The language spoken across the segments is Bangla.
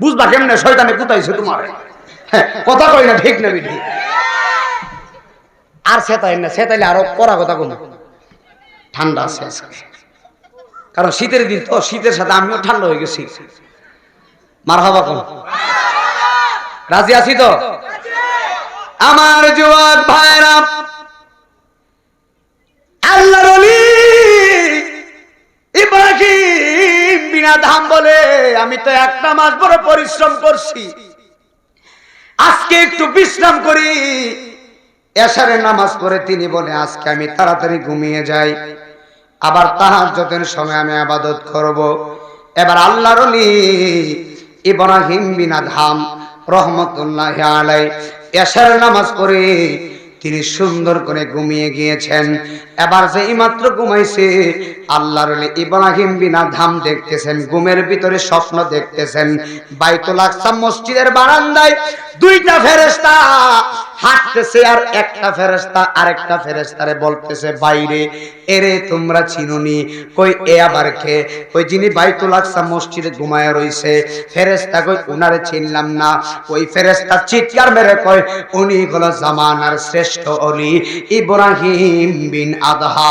বুঝবা কেমনে শয়তানে কুতাইছে তোমার? হ্যাঁ, কথা কই না ঠিক না বিধি? আর সেতাই না সেতাইলে আরও পড়া কথা কম ঠান্ডা আছে কারণ শীতের দিন তো শীতের সাথে আমিও ঠান্ডা হয়ে গেছি। মার হবা কম রাজি আছি তো? আমার যুবক ভাইরা আল্লাহর ইব্রাহিম বিনা ধাম বলে, আমি তো একটা মাস বড় পরিশ্রম করছি। আজকে একটু বিশ্রাম করি। এশারে নামাজ পড়ে তিনি বলে, আজকে আমি তাড়াতাড়ি ঘুমিয়ে যাই। আবার তাহাজ্জুদের সময় আমি আবাদত করব। এবার আল্লাহর ইব্রাহিম বিনা ধাম রহমতুল্লাহ আলাই এশার নামাজ পড়ে তিনি সুন্দর করে ঘুমিয়ে গিয়েছেন। এবার যে মাত্র ঘুমাইছে আল্লাহর ইব্রাহিম বিনা ধাম দেখতেছেন, ঘুমের ভিতরে স্বপ্ন দেখতেছেন। বাইতুল আকসা মসজিদের বারান্দায় দুইটা ফেরেশতা হাঁটতেছে আর একটা ফেরেশতা আরেকটা ফেরেশতারে বলতেছে, বাইরে, এরে তোমরা চিনুনি? কই, এ আবার কে? ওই যিনি বাইতুল আকসা মসজিদে ঘুমায় রইছে। ফেরেস্তা কই, উনারে চিনলাম না। ওই ফেরেস্তা চিৎকার মেরে কয়, উনি হলো জামানার শ্রেষ্ঠ অলি ইব্রাহিম বিন আদহা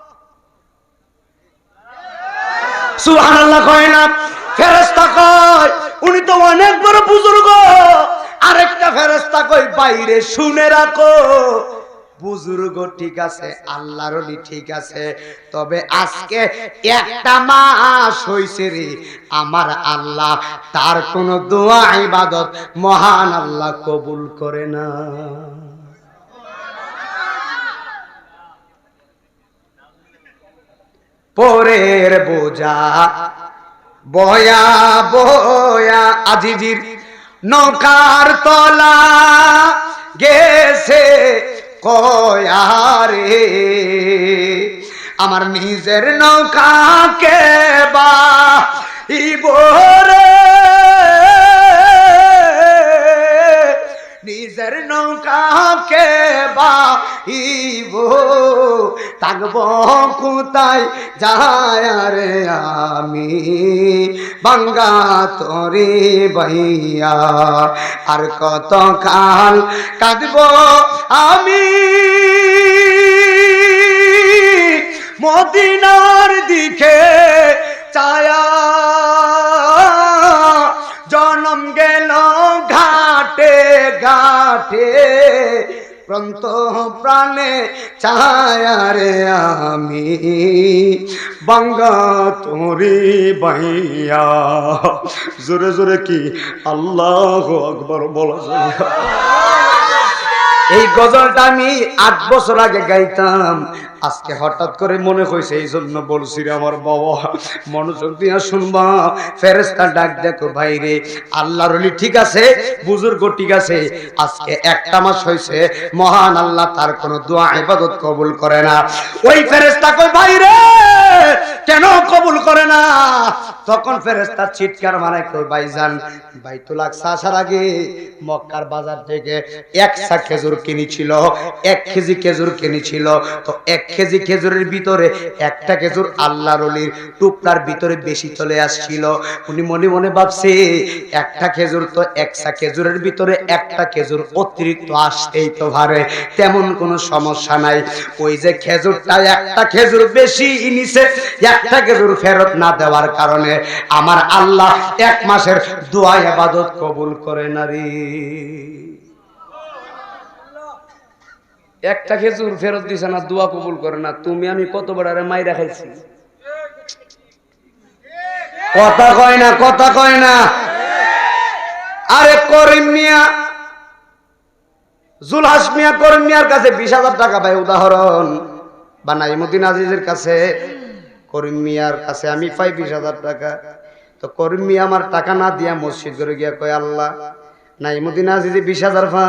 সুবহানাল্লাহ কয় না, ফেরেশতা কয়, উনি তো অনেক বড় বুজুর্গ। আরেকটা ফেরেশতা কই বাইরে শুনে রাখো, বুজুর্গ ঠিক আছে, আল্লাহর অলি ঠিক আছে, তবে আজকে একটা মাস হইছে রে, আমার আল্লাহ তার কোন দোয়া, ইবাদত মহান আল্লাহ কবুল করে না। পরের বোঝা। বয়া বয়া আজিজির নৌকার তলা গেছে কয়ারে। আমার নিজের নৌকাকে বা ইবরে নিজের নৌকাকে বাহিব। থাকব কোথায় যায় রে আমি? বাঙ্গা তরে বাইয়া আর কত কাল কাঁদব আমি? মদিনার দিকে ঘাটে প্রন্ত প্রাণে ছায়ারে আমি। বাঙ্গা তোরে বাইয়া। জোরে জোরে কি? আল্লাহ আকবর বলা যায়। এই গজলটা আমি আট বছর আগে গাইতাম। আজকে হঠাৎ করে মনে হয়েছে, এই জন্য বলছি আমার বাবা, মনোযোগ দিয়া শুনবা। ফেরেস্তা ডাক দেখো ভাইরে আল্লাহর অলি ঠিক আছে, বুজুর্গ ঠিক আছে, আজকে একটা মাস হয়েছে, মহান আল্লাহ তার কোনো দোয়া, ইবাদত কবুল করে না। ওই ফেরেস্তা কই ভাইরে কেন কবুল করে না? তখন ফেরেস্তা চিৎকার মানে কই ভাইজান, বাইতুল আকসা আসার আগে মক্কার বাজার থেকে একশা খেজুর কিনেছিল, এক কেজি খেজুর কিনেছিল। তো এক কেজি খেজুরের ভিতরে একটা খেজুর আল্লাহ রলির টুকরার ভিতরে বেশি চলে আসছিল। উনি মনে মনে ভাবছে, একটা খেজুর তো একশা খেজুরের ভিতরে একটা খেজুর অতিরিক্ত আসতেই তো পারে, তেমন কোনো সমস্যা নাই। ওই যে খেজুরটা একটা খেজুর বেশি নিছে একটা খেজুর ফেরত না দেওয়ার কারণে আমার আল্লাহ এক মাসের দোয়া আবাদত কবুল করে না রে। একটা খেজুর ফেরত দিছে না, দোয়া কবুল করে না। তুমি আমি কত বড় আরে মাইরা কথা কয় না, কথা কয় না। আরে করিম মিয়া, জুলহাস মিয়া, করিম মিয়ার কাছে বিশ টাকা পাই উদাহরণ। বা নাইমুদ্দিন আজিজের কাছে করিম মিয়ার কাছে আমি পাই বিশ হাজার টাকা। তো করিম মিয়া আমার টাকা না দিয়া মসজিদ করে গিয়া কয়, আল্লাহ নাইমুদ্দিন আজিজি বিশ হাজার ফা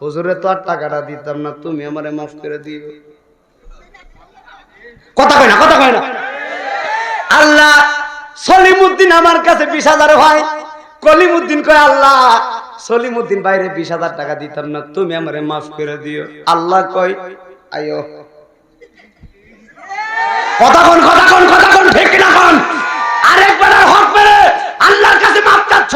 হুজুরে তো আর টাকাটা দিতাম না, তুমি আমারে মাফ করে দিও। কথা কয় না, কথা কয় না। আল্লাহ, সলিমুদ্দিন আমার কাছে বিশ হাজার ভাই কলিমুদ্দিন কয়, আল্লাহ, সলিমুদ্দিন বাইরে বিশ হাজার টাকা দিতাম না, তুমি আমারে মাফ করে দিও। আল্লাহ কয়, আয়ো কথা কোন ঠিক কোন হক আল্লাহর কাছে মাপ চাচ্ছ।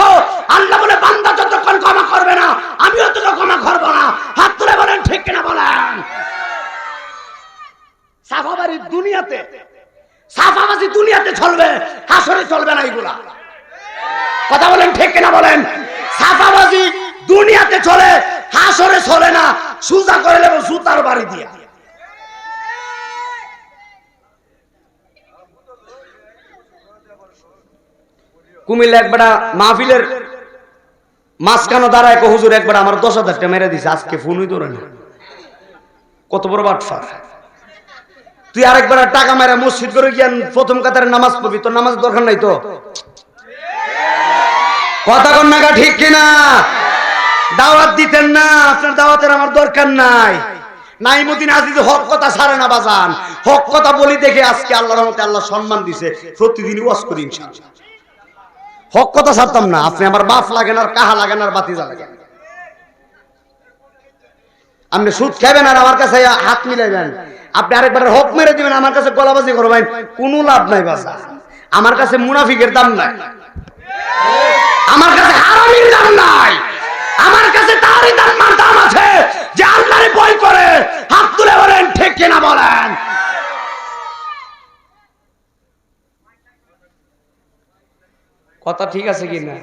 আল্লাহ বলে, বান্দা যতক্ষণ ক্ষমা করবে না, আমিও ক্ষমা করব না। হাত তুলে বলেন, ঠিক বলেন? দুনিয়াতে, সাফাবাজি দুনিয়াতে চলবে, হাসরে চলবে না এগুলা। কথা বলেন, ঠিক কিনা বলেন? সাফাবাজি দুনিয়াতে চলে, হাসরে চলে না, সুজা করে নেব সুতার বাড়ি দিয়ে। কুমিল্লা একবার মাহফিলের মাঝখানো দাঁড়ায় হুজুর একবার আমার দশ হাজার টাকা মেরে দিছে, আজকে ফোনই ধরে না। কত বড় বাটফার। তুই আরেকবার টাকা মেরে মসজিদ করে গিয়ে প্রথম কাতারে নামাজ পড়বি, তোর নামাজ দরকার নাই তো? কথা কন্যাকা ঠিক কিনা? দাওয়াত দিতেন না, আপনার দাওয়াতের আমার দরকার নাই। নাইমুদ্দিন আজিজ হক কথা সারে না বাজান। হক কথা বলি দেখে আজকে আল্লাহর রহমতে আল্লাহ সম্মান দিছে প্রতিদিন ওয়াজ করি ইনশাআল্লাহ। হক কথা ছাড়তাম না। আপনি আমার বাপ লাগেন আর কাহা লাগেন আর বাতিজা লাগেন আপনি সুদ খাবেন আর আমার কাছে হাত মিলাইবেন। আপনি আরেকবার হক মেরে দিবেন, আমার কাছে গলাবাজি করবেন কোনো লাভ নাই বাসা আমার কাছে মুনাফিকের দাম নাই। আমার কাছে হারামির দাম নাই। আমার কাছে তারই দাম দাম আছে। যে আল্লাহরে বই করে হাত তুলে বলেন ঠিক কিনা বলেন কথা ঠিক আছে কি না?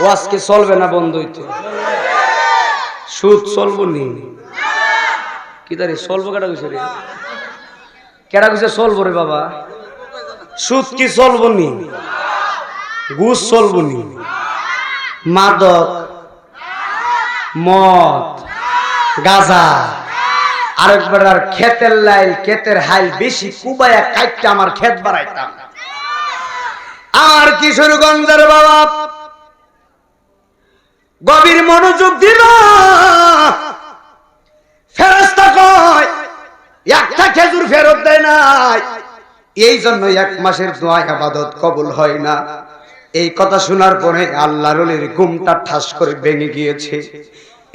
ও আজকে চলবে না বন্ধুই তো সুদ চলবো নি? কি দাঁড়ি চলবো কেটা কইছে রে? কেটা কইছে চলবো রে বাবা? সুদ কি চলবো নি? ঘুষ চলবো নি? মাদক, মদ, গাজা, আরেকবার আর ক্ষেতের লাইল খেতের হাইল বেশি কুবায়া কাইটটা আমার খেত বাড়াইতাম। কিশোরগঞ্জের বাবা। গভীর মনোযোগ দিব ফেরস্তা কয়, একটা খেজুর ফেরত দেয় নাই। এই জন্য এক মাসের আবাদত কবুল হয় না। এই কথা শোনার পরে আল্লাহ রলির ঘুমটা ঠাস করে ভেঙে গিয়েছে।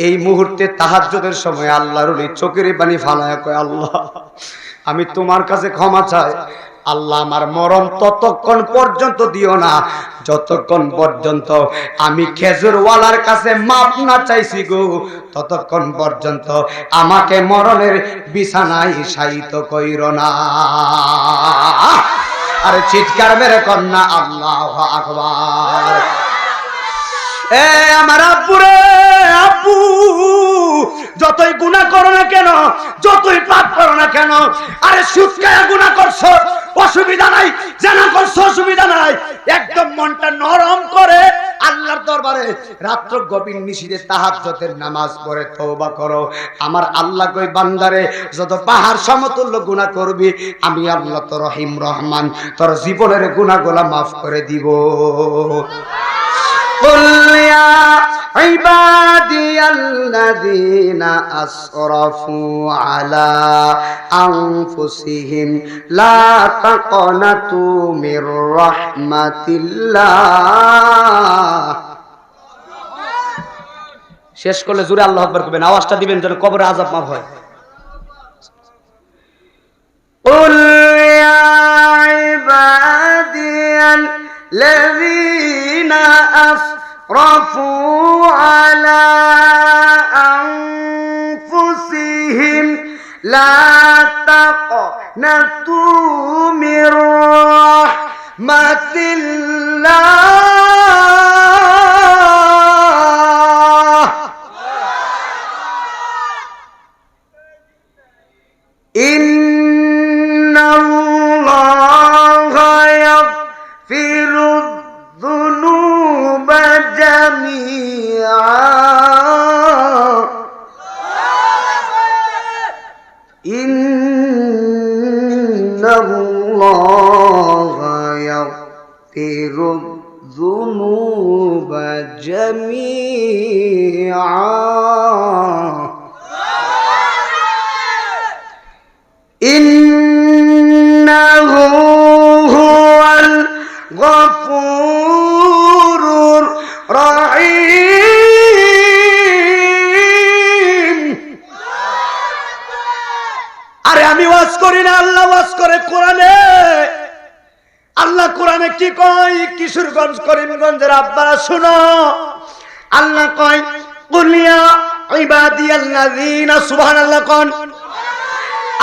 এই মুহূর্তে তাহাজ্জুদের সময় আল্লাহ রলি চোখের পানি ফালায় কয়, আল্লাহ, আমি তোমার কাছে ক্ষমা চাই। আল্লাহ আমার মরণ ততক্ষণ পর্যন্ত দিও না। যতক্ষণ পর্যন্ত আমি খেজুরওয়ালার কাছে মাপ না চাইছি গো, ততক্ষণ পর্যন্ত আমাকে মরণের বিছানায় শায়িত কইর না। আরে চিৎকার মেরে কন্যা আল্লাহ আকবার। এ আমার আব্বুরে আব্বু। যতই গুণা করো না কেন, যতই পাপ করো না কেন, আরে সুৎকায়া গুণা করছ, অসুবিধা নাই যেন করছ, অসুবিধা নাই। একদম মনটা নরম করে আল্লাহর দরবারে রাত্র গভীর নিশিরে তাহাজ্জতের নামাজ পড়ে তওবা করো। আমার আল্লাহ কই বান্দারে, যত পাহাড় সমতুল্য গুণা করবি, আমি আল্লাহ তো রহিম রহমান, তোর জীবনের গুণাগুলা মাফ করে দিব। কুল عبادي الذين أسرفوا على أنفسهم لا تقنطوا من رحمة الله শেষ করলে জুড়ে আল্লাহ আকবার করবেন আওয়াজটা দিবেন যেন কবরে আজাব মাফ হয় قل يا عبادي الذين أسرفوا على أنفسهم لا تقنطوا الذنوب جميعا إنه هو الغفور الرحيم আরে আমি ওয়াজ করি না আল্লাহ ওয়াজ করে কোরআনে আল্লাহ কোরআনে কি কয়? কিশোরগঞ্জ, করিমগঞ্জের আব্বারা শুনো। আল্লাহ কয়, কুলিয়া ইবাদিয়াল্লাযীনা, সুবহানাল্লাহ কোন।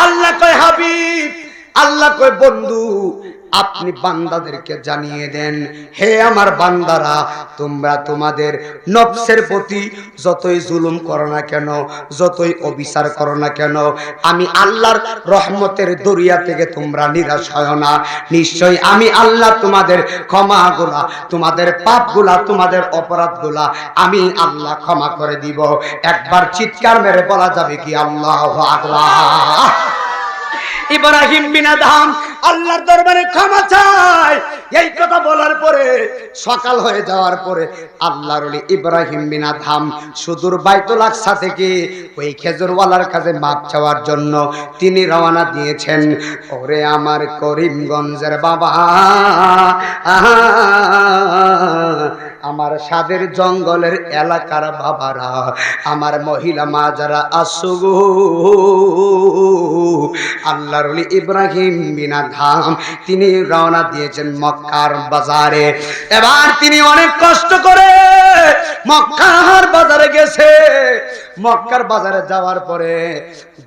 আল্লাহ কয়, হাবিব, আল্লাহ কয়, বন্ধু আপনি বান্দাদেরকে জানিয়ে দেন, হে আমার বান্দারা, তোমরা তোমাদের নফসের প্রতি যতই জুলুম করো না কেন, যতই অবিচার করো না কেন, আমি আল্লাহর রহমতের দরিয়া থেকে তোমরা নিরাশ হয় না। নিশ্চয়ই আমি আল্লাহ তোমাদের ক্ষমাগুলা, তোমাদের পাপগুলা, তোমাদের অপরাধগুলা আমি আল্লাহ ক্ষমা করে দিব। একবার চিৎকার মেরে বলা যাবে কি? আল্লাহ আকবার। ইব্রাহিম বিনা ধাম আল্লাহর দরবারে ক্ষমা চায়। এই কথা বলার পরে সকাল হয়ে যাওয়ার পরে আল্লাহর ইব্রাহিম বিনা ধাম সুদূর বাইতুল আকসা থেকে ওই খেজুরওয়ালার কাছে মাপ চাওয়ার জন্য তিনি রওনা দিয়েছেন। ওরে আমার করিমগঞ্জের বাবা আহা, আমার সাদের জঙ্গলের এলাকার বাবারা, আমার মহিলা মা যারা আসুগু আল্লাহর ইব্রাহিম বিনা ধাম তিনি রওনা দিয়েছেন মক্কার বাজারে। এবার তিনি অনেক কষ্ট করে মক্কার বাজারে গেছে। মক্কার বাজারে যাওয়ার পরে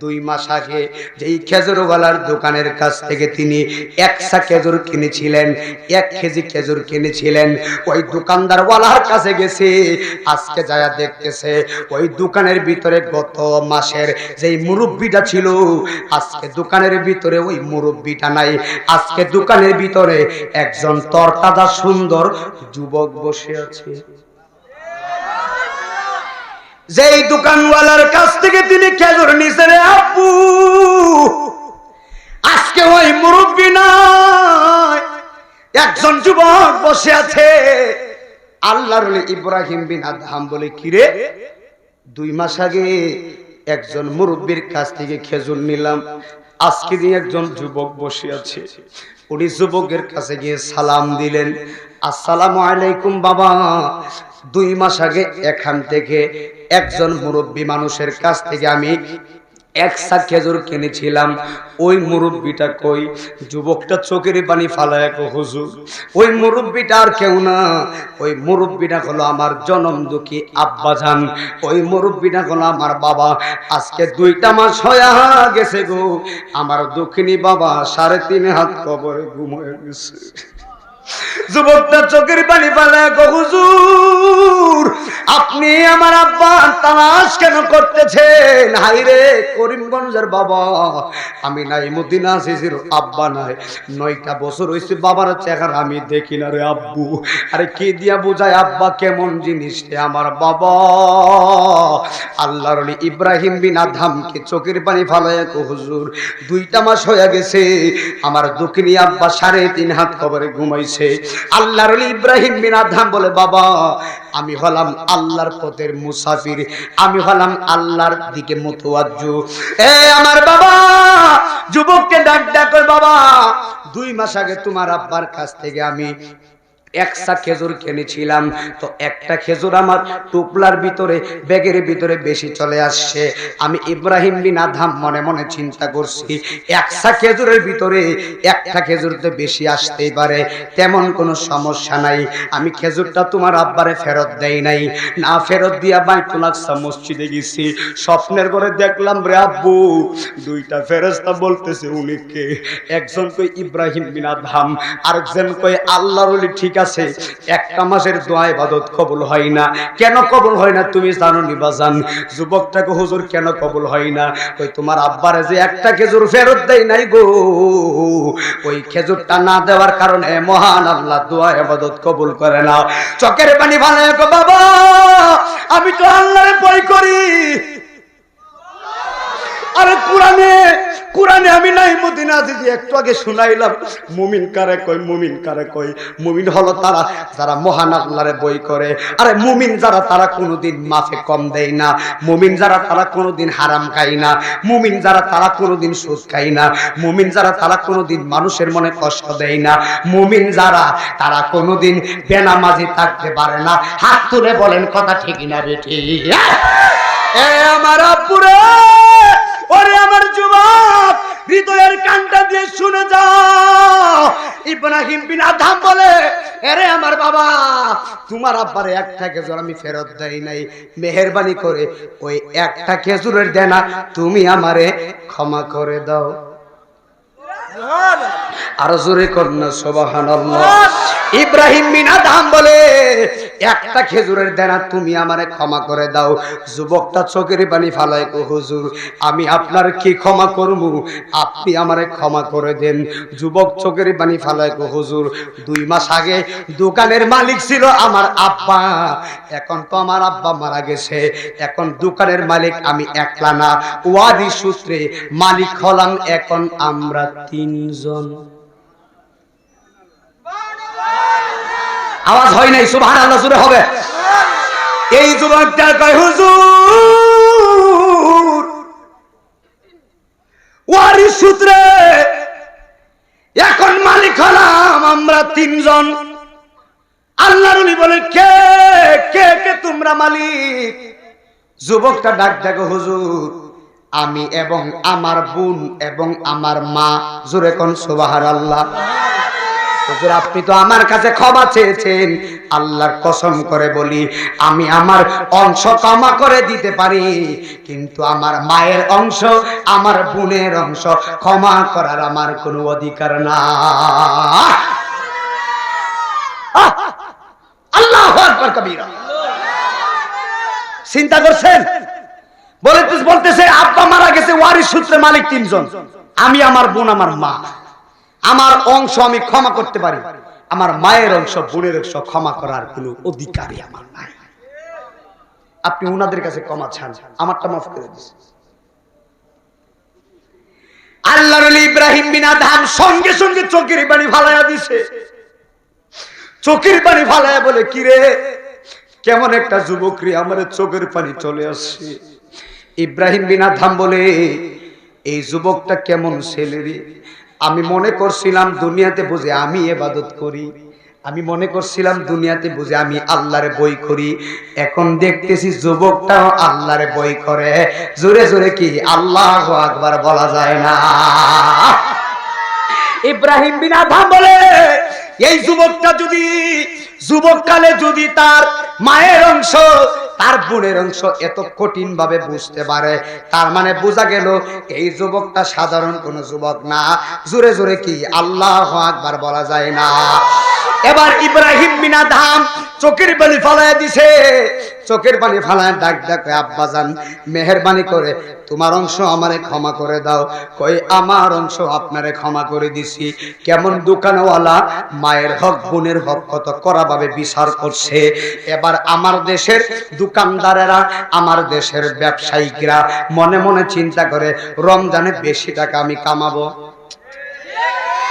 দুই মাস আগে যেই খেজুরওয়ালার দোকানের কাছ থেকে তিনি একশা খেজুর কিনেছিলেন, এক কেজি খেজুর কিনেছিলেন। ওই দোকানদার ওয়ালার কাছে গেছে, আজকে যায়া দেখতেছে ওই দোকানের ভিতরে গত মাসের যেই মুরব্বিটা ছিল, আজকে দোকানের ভিতরে ওই মুরব্বিটা নাই। আজকে দোকানের ভিতরে একজন তরতাজা সুন্দর যুবক বসে আছে। যেই দোকানওয়ালার কাছ থেকে তিনি খেজুর নিছে রে আপু, আজকে ওই মুরব্বী নাই। একজন যুবক বসে আছে, আল্লাহর ইব্রাহিম বিন আদহাম বলে কিরে দুই মাস আগে একজন মুরব্বীর কাছ থেকে খেজুর নিলাম, আজকে দিয়ে একজন যুবক বসে আছে। উনি যুবকের কাছে গিয়ে সালাম দিলেন, আসসালামু আলাইকুম বাবা, দুই মাস আগে এখান থেকে একজন মুরব্বী মানুষের কাছ থেকে আমি এক একশা খেজুর কিনেছিলাম। ওই মুরব্বিটা কই, যুবকটা চোখের পানি ফালায় হুজুর। ওই মুরব্বিটা আর কেউ না। ওই মুরব্বিটা হলো আমার জনম দুঃখী আব্বাজান। ওই মুরব্বিটা হলো আমার বাবা। আজকে দুইটা মাস হয়ে গেছে গো। আমার দক্ষিণী বাবা সাড়ে তিন হাত কবরে ঘুম গেছে। যুবকটা চোখের পানি হুজুর। আপনি আমার তালাশ কেন করতেছেন? হাইরে করিমগঞ্জের বাবা। আমি নাই আব্বা নাই। নয়টা বছর হয়েছে বাবার চেহারা আমি দেখি না রে আব্বু। আরে কি দিয়া বোঝায় আব্বা, কেমন জিনিস আমার বাবা। আল্লাহর ইব্রাহিম বিন আধামকে চোখের পানি ফালায় হুজুর। দুইটা মাস হয়ে গেছে, আমার দক্ষিণী আব্বা সাড়ে তিন হাত কবরে ঘুমাইছে। আল্লাহর ইব্রাহিম বিন আধাম বলে, বাবা, আমি হলাম আল্লাহর পথের মুসাফির, আমি হলাম আল্লাহর দিকে মতোয়াজ্জু এ আমার বাবা, যুবককে ডাক ডাক বাবা, দুই মাস আগে তোমার আব্বার কাছ থেকে আমি একশা খেজুর কিনেছিলাম। তো একটা খেজুর আমার টুপলার ভিতরে, ব্যাগের ভিতরে বেশি চলে আসছে। আমি ইব্রাহিম বিন আধাম মনে মনে চিন্তা করছি একশা খেজুরের ভিতরে একটা খেজুর তো বেশি আসতেই পারে, তেমন কোনো সমস্যা নাই। আমি খেজুরটা তোমার আব্বারে ফেরত দেই নাই। না ফেরত দিয়া বাইতুল আকসা মসজিদে গেছি। স্বপ্নের করে দেখলাম রে আব্বু, দুইটা ফেরেস্তা বলতেছে উনিকে, একজন কই ইব্রাহিম বিন আধাম আরেকজন কই আল্লাহর ঠিক আছে একটা মাসের দোয়া ইবাদত কবুল হয় না। কেন কবুল হয় না তুমি জানো নি বাজান? যুবকটাকে হুজুর কেন কবুল হয় না? ওই তোমার আব্বারে যে একটা খেজুর ফেরত দেয় নাই গো। ওই খেজুরটা না দেওয়ার কারণে মহান আল্লাহ দোয়া ইবাদত কবুল করে না চকের পানি ভালো বাবা, আমি তো আল্লাহরে বই করি। আরে কোরআনে কোরআনে আমি নাই, মদিনা দিদি একটু আগে শুনাইলাম, মুমিন কারে কই মুমিন কারে কই মুমিন হলো তারা, যারা মহান আল্লাহরে বই করে। আরে মুমিন যারা তারা কোনোদিন মাফে কম দেয় না। মুমিন যারা তারা কোনোদিন হারাম খাই না। মুমিন যারা তারা কোনোদিন সুদ খাই না। মুমিন যারা তারা কোনোদিন মানুষের মনে কষ্ট দেয় না। মুমিন যারা তারা কোনোদিন বেনামাজি থাকতে পারে না। হাত তুলে বলেন কথা ঠিক না বেটি এ আমার আব্বুরে! ওরে আমার যুবক, হৃদয়ের কানটা দিয়ে শুনে যাও। ইব্রাহিম বিন আধাম বলে আরে আমার বাবা, তোমার আব্বারে একটা খেজুর আমি ফেরত দেই নাই। মেহেরবানি করে ওই একটা খেজুরের দেনা তুমি আমারে ক্ষমা করে দাও। আরও জোরে কন্যা সোবাহান ইব্রাহিম বিন আদাম বলে, একটা খেজুরের দেনা তুমি আমারে ক্ষমা করে দাও। যুবকটা চোখের পানি ফালায় গো হুজুর, আমি আপনার কি ক্ষমা করব আপনি আমারে ক্ষমা করে দেন। যুবক চোখের পানি ফালায় গো হুজুর, দুই মাস আগে দোকানের মালিক ছিল আমার আব্বা। এখন তো আমার আব্বা মারা গেছে। এখন দোকানের মালিক আমি একলা না। ওয়ারি সূত্রে মালিক হলাম এখন আমরা তিনজন। আওয়াজ হয় নাই সুবহান আল্লাহ জুড়ে হবে। এই যুবকটা কয়, হুজুর ওয়ারি সূত্রে এখন মালিক হলাম আমরা তিনজন। আল্লাহর বলে কে কে কে তোমরা মালিক? যুবকটা ডাক দেখো হুজুর, আমি এবং আমার বোন এবং আমার মা। জোরে কোন সুবাহার আল্লাহ হুজুর, আপনি তো আমার কাছে ক্ষমা চেয়েছেন। আল্লাহর কসম করে বলি, আমি আমার অংশ ক্ষমা করে দিতে পারি, কিন্তু আমার মায়ের অংশ, আমার বোনের অংশ ক্ষমা করার আমার কোনো অধিকার না আল্লাহ চিন্তা করছেন? বলে বলতেছে, আব্বা মারা গেছে ওয়ারিস সূত্রে মালিক তিনজন। আমি আমার বোন, আমার মা। আমার অংশ আমি ক্ষমা করতে পারি। আমার মায়ের অংশ, বোনের অংশ ক্ষমা করার কোনো অধিকারই আমার নাই। আপনি উনাদের কাছে ক্ষমা চান, আমারটা মাফ করে দিস আল্লাহ ইব্রাহিম বিনা ধান সঙ্গে সঙ্গে চোখের পানি ফালাইয়া দিছে। চোখের পানি ফালাইয়া বলে কিরে কেমন একটা যুবক রে, আমার চোখের পানি চলে আসছে। ইব্রাহিম বিনা ধাম বলে, এই যুবকটা কেমন ছেলে রে? আমি মনে করছিলাম দুনিয়াতে বুঝে আমি এবাদত করি। আমি মনে করছিলাম দুনিয়াতে বুঝে আমি আল্লাহরে বই করি। এখন দেখতেছি যুবকটাও আল্লাহরে বই করে। জোরে জোরে কি আল্লাহ আকবার বলা যায় না। ইব্রাহিম বিনা ধাম বলে, এই যুবকটা যদি, যুবককালে যদি তার মায়ের অংশ তার বোনের অংশ এত কঠিন ভাবে বুঝতে পারে। তার মানে বোঝা গেল, এই যুবকটা সাধারণ কোনো যুবক না। জোরে জোরে কি আল্লাহ আকবার বলা যায় না। এবার ইব্রাহিম বিনা ধাম চোখের পানি ফালায় দিছে। চোখের পানি ফালায় ডাক ডাক আব্বা যান মেহরবানি করে তোমার অংশ আমারে ক্ষমা করে দাও। কই আমার অংশ আপনারে ক্ষমা করে দিছি। কেমন দোকানওয়ালা, মায়ের হক, বোনের হক কত কড়াভাবে বিচার করছে। এবার আমার দেশের দোকানদারেরা, আমার দেশের ব্যবসায়িকরা মনে মনে চিন্তা করে, রমজানে বেশি টাকা আমি কামাবো।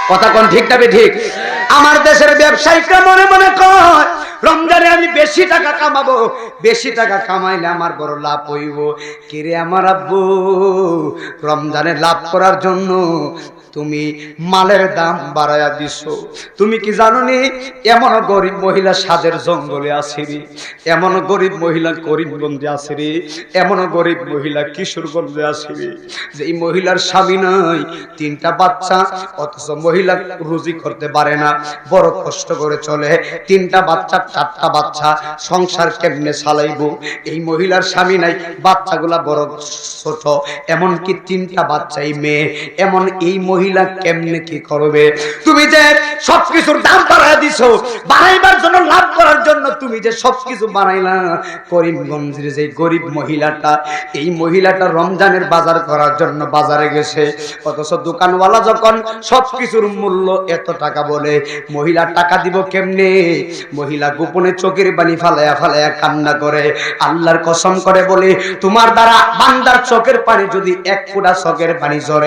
কথা কোন ঠিক না ঠিক? আমার দেশের ব্যবসায়িকরা মনে মনে কয়, রমজানে আমি বেশি টাকা কামাবো, বেশি টাকা কামাইলে আমার বড় লাভ হইব। কিরে আমার আব্বু, রমজানে লাভ করার জন্য তুমি মালের দাম বাড়াইয়া দিছ। তুমি কি জানো নি এমন গরিব মহিলা সাদের জঙ্গলে আছে রে। এমন গরিব মহিলা করিমগঞ্জে আছে রে। এমন গরিব মহিলা কিশোরগঞ্জে আছে রে। যে এই মহিলার স্বামী নাই, তিনটা বাচ্চা, অথচ মহিলা রুজি করতে পারে না। বড় কষ্ট করে চলে। তিনটা বাচ্চা, চারটা বাচ্চা, সংসার কেমনে চালাইবো? এই মহিলার স্বামী নাই, বাচ্চাগুলা বড় ছোট। এমনকি তিনটা বাচ্চাই মেয়ে। এমন এই মহিলা কেমনে কি করবে? তুমি যে সবকিছুর দাম বাড়ায় দিছো, বাড়াইবার জন্য, লাভ করার জন্য তুমি যে সবকিছু বানাইলা, করিমগঞ্জের যে গরিব মহিলাটা, এই মহিলাটা রমজানের বাজার করার জন্য বাজারে গেছে। অথচ দোকানওয়ালা যখন সবকিছুর মূল্য এত টাকা বলে মহিলা টাকা দিব কেমনে? মহিলা গোপনে চোখের পানি ফালায়া ফালায়া কান্না করে। আল্লাহর কসম করে বলে, তোমার দ্বারা বান্দার চোখের পানি যদি এক ফুটা চোখের পানি ঝরে